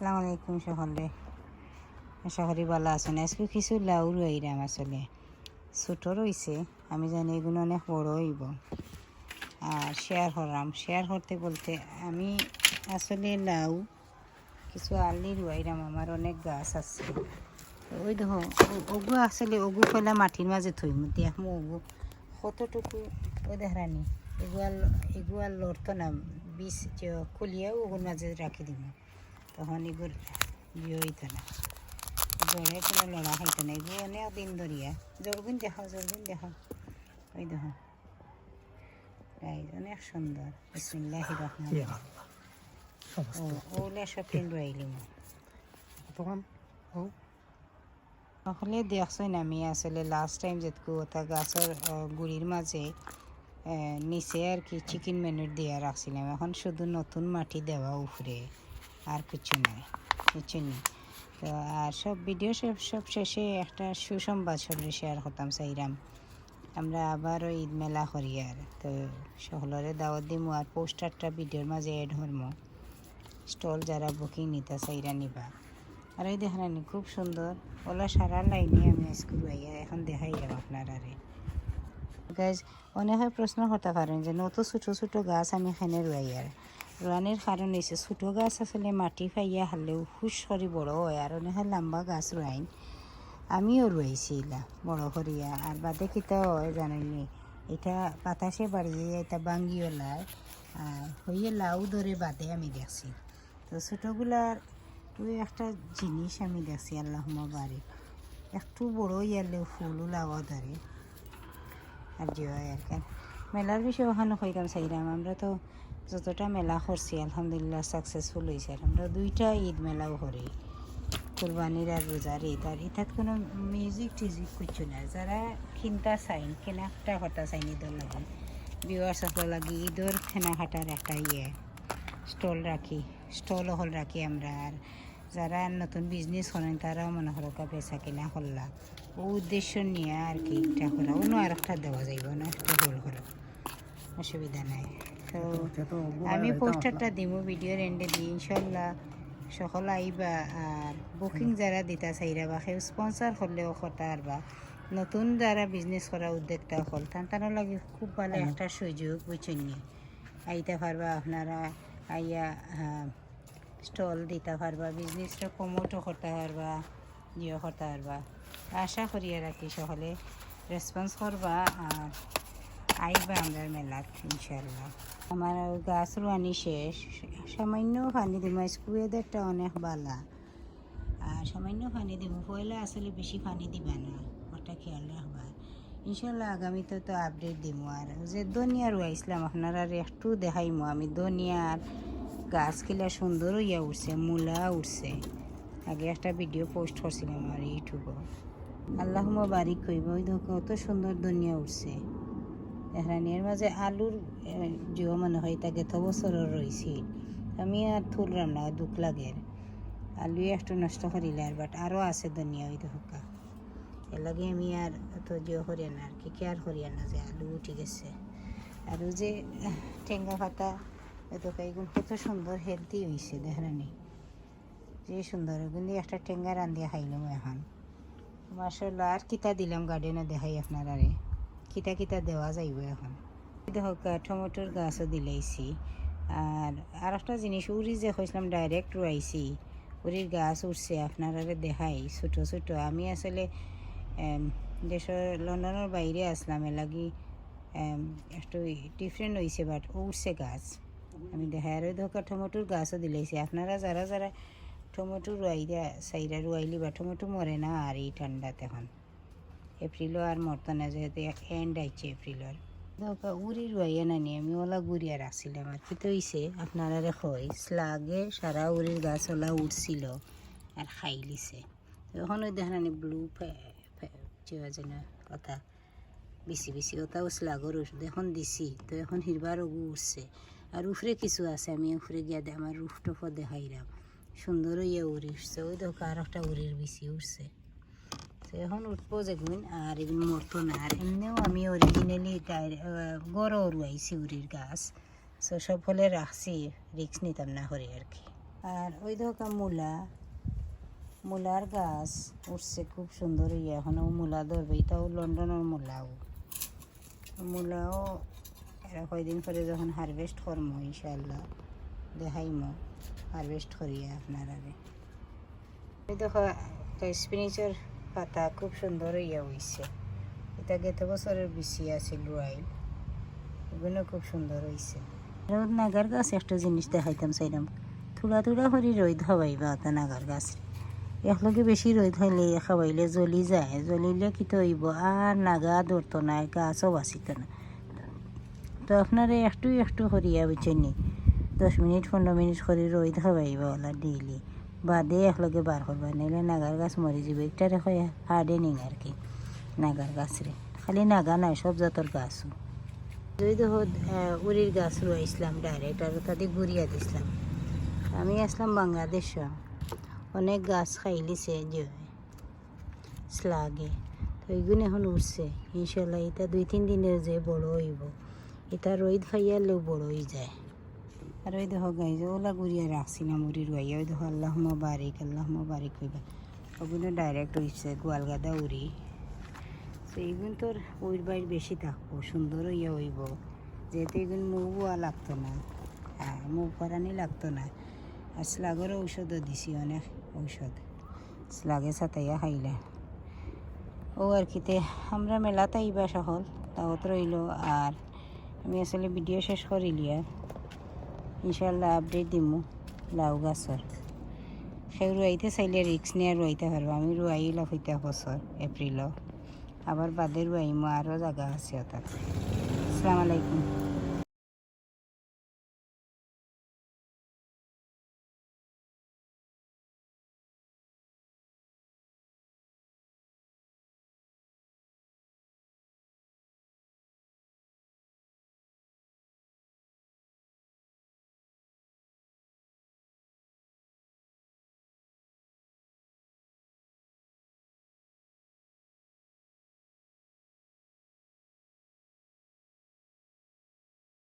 আসসালামু আলাইকুম সকলে করি ভালো আছেন? আজকে কিছু লাউ রইরাম আসলে। ছোটো রয়েছে আমি জানি এগুলো অনেক বড় হইব। আর শেয়ার করলাম শেয়ার করতে বলতে আমি আসলে লাউ, কিছু আলি রুয়াইরাম আমার অনেক গাছ আছে। ওই দেখো ওগু আসলে ওগু ফেলা মাটির মাঝে থই থইম দেখমু ওগু কতটুকু, ওই দেখানি এগুয়াল এগুয়াল লড়তো না, বিষ যে খুলিয়াও ওগুর মাঝে রাখি দিব তখন এগুর ইয়ে হইতো না। জোরে কোনো লড়া হইতো না। এগুলো অনেক দিন ধরিয়া। জোরগুন দেখাও জোরগুন দেখাও। ওই দেখো। গাইজ অনেক সুন্দর। বিসমিল্লাহ রহমান ও ওগুলো সব তিন রইলিম তখন? ও? নহলে দেখছোন আমি আসলে লাস্ট টাইম যেটকু ওটা গাছের গুড়ির মাঝে নিচে আর কি চিকেন মেনুর দেওয়া রাখছিলাম। এখন শুধু নতুন মাটি দেওয়া উপরে। আর কিছু নাই, কিছু নেই। তো আর সব ভিডিও সব সব শেষে একটা সুসংবাদ সবরে শেয়ার করতাম চাইরাম আমরা আবারও ঈদ মেলা করি আর। তো সকলরে দাওয়াত দিমু আর পোস্টারটা ভিডিওর মাঝে এড হরমো স্টল যারা বুকিং নিতে চাইরা নিবা। আর এই দেখেন খুব সুন্দর। ওলা সারা লাইনে আমি স্কুল আইয়া এখন দেখাই যাব আপনার আরে গাছ অনেকে প্রশ্ন করতে পারেন যে, নত ছোটো ছোটো গাছ আমি এখানে রুয়াই আর। রোয়ানির কারণ হয়েছে ছোটো গাছ আসলে মাটি ফাইয়া হারলেও হুস করে বড় হয়, আর অনেকে লম্বা গাছ রুয়াইন আমিও রুয়াইছি ইলা বড় করিয়া আর বাদে কিতা হয় জানেনি এটা বাতাসে বাড়িয়ে এটা বাঙ্গি ওলায় আর হইয়ে লাউ ধরে বাদে আমি দেখছি। তো ছোটোগুলার ওই একটা জিনিস আমি দেখছি, আল্লাহ বাড়ি একটু বড় ইয়ারলেও ফুলও লাগা ধরে। আর যে আর মেলার বিষয়ে ওখানে হইতাম চাইলাম আমরা তো যতটা মেলা করছি, আলহামদুলিল্লাহ সাকসেসফুল হয়েছে। আমরা দুইটা ঈদ মেলাও করি। কুরবানির আর রোজার ঈদ। আর এটাত কোনো মিউজিক টিউজিক কিছু না যারা কিনতা চাইন কেনাকাটা করতে চাইন ঈদের লাগে বিওয়ার সকল লাগে, ঈদের কেনাকাটার একটা ইয়ে স্টল রাখি স্টল হল রাখি আমরা। আর যারা নতুন বিজনেস করেন, তারাও মনে করো বেচা কিনা করলা। ও উদ্দেশ্য নিয়ে আর কি এটা করা। অন্য আর একটা দেওয়া যাইব না, একটা হোল করো। অসুবিধা নাই। তো আমি পোস্টারটা দিব ভিডিওর এন্ডে দিই ইনশাল্লাহ সকল আইবা আর বুকিং যারা দিতা চাইরা বা সেই স্পন্সার কথা আর বা নতুন যারা বিজনেস করা উদ্যোক্তা হল তান তার লাগে খুব ভালো একটা সুযোগ বুঝছেন নি। আইতে পারবা আপনারা আইয়া স্টল দিতে পারবা বিজনেসটা প্রমোটও করতে পারবা ইয়ে করতে পারবা আশা করি আর কি সকলে রেসপন্স করবা আর আইবা আমরা মেলাত ইনশাল্লাহ আমার গাছ রুয়ানি শেষ। সামান্য পানি দিব স্কুয়েদেরটা অনেক বালা। আর সামান্য পানি দিব পয়লা আসলে বেশি পানি দিবা না, ওটা খেয়াল রাখবা। ইনশাল্লাহ আগামীতে তো আপডেট দিব আর যে ধনিয়া রুয়াইছিলাম আপনার একটু দেখাইমো। আমি ধনিয়ার গাছগুলা সুন্দর হইয়া উঠছে, মূলা উঠছে। আগে একটা ভিডিও পোস্ট করছিলাম আর ইউটিউবে। আল্লাহ বারিক কইব কত সুন্দর ধনিয়া উঠছে। এখানের মাঝে আলুর জিও মনে হয় তাকে তো বছরের রয়েছে আমি আর তুললাম না, দুঃখ লাগে। আলু একটু নষ্ট করিলে আর বাট আরও আছে দুনিয়া ওই দেখা এর লাগে আমি আর তো জিও করিয়া না, আর কি কেয়ার করিয়া না যে আলু উঠে গেছে। আর যে, ঠেঙ্গা পাতা এতটা এগুলো কত সুন্দর হেলদি হয়েছে দেখানি যে সুন্দর এগুলি একটা টেঙ্গা রান্ধিয়া খাইলাম এখন। মাসাল্লাহ আর কিতা দিলাম গার্ডেনে দেখাই আপনার আরে। কিতা কিতা দেওয়া যাইব এখন। দেখো টমেটোর গাছও দিলাইছি। আর আর একটা জিনিস উড়ি যে কইছিলাম ডাইরেক্ট রুয়াইছি উড়ির গাছ উঠছে আপনারা দেখাই, ছোটো ছোটো। আমি আসলে দেশের লন্ডনের বাইরে আসলাম এ লাগি একটু ডিফারেন্ট হয়েছে বাট উঠছে গাছ। আমি দেখাই, আর দেখো, টমেটোর গাছও দিলাইছি। আপনারা যারা যারা টমেটো রুয়াইরা সাইরা রুয়াইলি বা টমেটো মরে না, আর এই ঠান্ডাতে এখন। এপ্রিলও আর মরতো না যেহেতু এন্ড আইছে এপ্রিলর উড়ি রুয়াইয়া নানি আমি ওলা গুড়িয়া রাখছিলাম আর কি তো হইছে আপনারা কই স্লাগে সারা উড়ির গাছ ওলা উঠছিল আর খাই লিছে এখন ওই দেখেন ব্লু যেন কথা বেশি বেশি ওটাও স্লাগর ওষুধ এখন দিছি তো এখন হিরবার ওগু উঠছে আর উফরে কিছু আছে আমি উফরে গিয়া দে আমার রুফ টফও দেখাইলাম সুন্দর ইয়ে উড়ি উঠছে ওই দেখো আর একটা উড়ির বেশি উঠছে এখন উঠবো যেগুন আর এগুলো মরতো না আর এমনিও আমি অরিজিনালি গড়ও রুয়াইছি উড়ির গাছ সো সব ফলে রাখছি রিক্স নিতাম না হরি আর কি আর ওই দেখো মূলা মূলার গাছ উঠছে খুব সুন্দর ইয়ে এখনও মূলা ধরবে এটাও লন্ডনের মূলাও মূলাও এরা কয়দিন পরে যখন হারভেস্ট করব ইনশাল্লাহ দেখাইমো হারভেস্ট করিয়া আপনারা দেখো স্পিনিচের পাতা খুব সুন্দর ইয়ে হয়েছে এটা গেত বছরের বেশি আছিল রুয়াই এগুলো খুব সুন্দর হয়েছে রোদ নাগার গাছ একটা জিনিস দেখাইতাম চাইলাম। থোড়া থোড়া করে রোদ হবাইবা ওটা নাগার গাছ। একলগে বেশি রোদ হইলে খাওয়াইলে জ্বলি যায়। জ্বলিলে কি হইব? আর নাগা ধরতো না গাছও বাঁচিত না। তো আপনারা একটু একটু করিয়া বুঝছেনি দশ মিনিট, পনেরো মিনিট করে রোদ খাওয়াইবা ওলা ডেইলি। বাদে একলগে বার করবা, নাইলে নাগার গাছ মরি যাবে। একটা রেখে হার্ডেনিং আর কি, নাগার গাছ রে খালি নাগা নাই সব জাতর গাছও। যদি দেখো উড়ির গাছ রয়েছিলাম ডাইরেক্ট আর তাদের ঘুরিয়া দিছিলাম। আমি আসলাম বাংলাদেশ। অনেক গাছ খাইলিছে যে, স্লাগে। তো এইগুলো এখন উঠছে ইনশাল্লাহ এটা দুই তিন দিনের যে বড় হইব। এটা রোদ খাইয়ালেও বড় হয়ে যায়। আর ওই দেখো যে ওলা ঘুরিয়া রাখছি না মুড়ির গাইয়া ওই দেখো আল্লাহ বারিক আল্লাহ বারিক কইবা। ওগুলো ডাইরেক্ট হইছে গোয়ালগাদা উড়ি। তো এইগুলো তোর ওইর বাইর বেশি থাকব, সুন্দর ইয়ে হইব। যেহেতু মুখ বোয়া লাগতো না। হ্যাঁ মুখ পরানি লাগতো না। আর স্লাগের ঔষধও দিছি অনেক ঔষধ। স্লাগে সাতাইয়া খাইলে। ও আর কিতে আমরা মেলাতে আইবা সকল তাওত রইল। আর আমি আসলে ভিডিও শেষ করিলি আর। ইনশাল্লাহ আপডেট দিমু। লাউ গাছর সেই রুয়াইতে চাইলে রিক্স নিয়ে রুয়াইতে পারব আমি রুয়াইলা হইতে বছর এপ্রিল আবার বাদে রুয়াইমো আরও জায়গা আছে তাতে আসসালামু আলাইকুম।